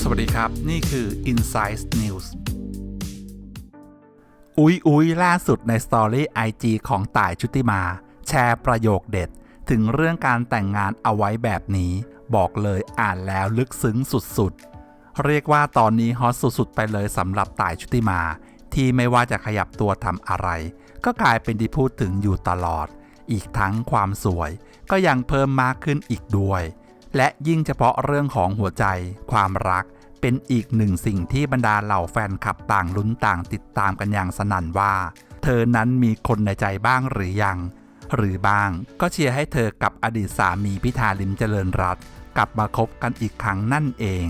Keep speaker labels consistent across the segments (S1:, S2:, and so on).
S1: สวัสดีครับ นี่คือ Insight News อุ๊ยอุ๊ยล่าสุดในสตอรี่ IG ของต่ายชุติมา แชร์ประโยคเด็ด ถึงเรื่องการแต่งงานเอาไว้แบบนี้ บอกเลยอ่านแล้วลึกซึ้งสุดๆ เรียกว่าตอนนี้ฮอตสุดๆ ไปเลยสำหรับต่ายชุติมา ที่ไม่ว่าจะขยับตัวทำอะไร ก็กลายเป็นที่พูดถึงอยู่ตลอด อีกทั้งความสวย ก็ยังเพิ่มมากขึ้นอีกด้วย และยิ่งเฉพาะเรื่องของหัวใจ ความรัก เป็นอีกหนึ่งสิ่งที่บรรดาเหล่าแฟนคลับต่างลุ้นต่างติดตามกันอย่างสนั่นว่า เธอนั้นมีคนในใจบ้างหรือยัง หรือบ้างก็เชียร์ให้เธอกับอดีตสามีพิธาลิมเจริญรัตกลับมาคบกันอีกครั้งนั่นเอง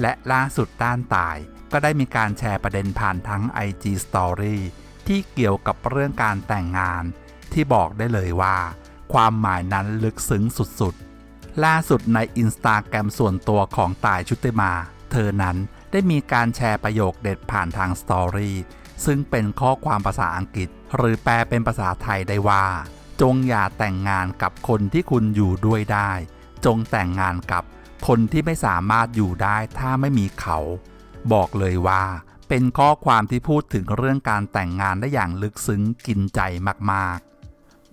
S1: และล่าสุดด้านตายก็ได้มีการแชร์ประเด็นผ่านทั้ง IG Story ที่เกี่ยวกับเรื่องการแต่งงาน ที่บอกได้เลยว่า ความหมายนั้นลึกซึ้งสุดๆ ล่าสุดในอินสตาแกรมส่วนตัวของตายชุติมา เธอนั้นได้มีการแชร์ประโยคเด็ดผ่านทางสตอรี่ซึ่งเป็นข้อความภาษาอังกฤษ หรือแปลเป็นภาษาไทยได้ว่า จงอย่าแต่งงานกับคนที่คุณอยู่ด้วยได้ จงแต่งงานกับคนที่ไม่สามารถอยู่ได้ถ้าไม่มีเขา บอกเลยว่า เป็นข้อความที่พูดถึงเรื่องการแต่งงานได้อย่างลึกซึ้งกินใจมากๆ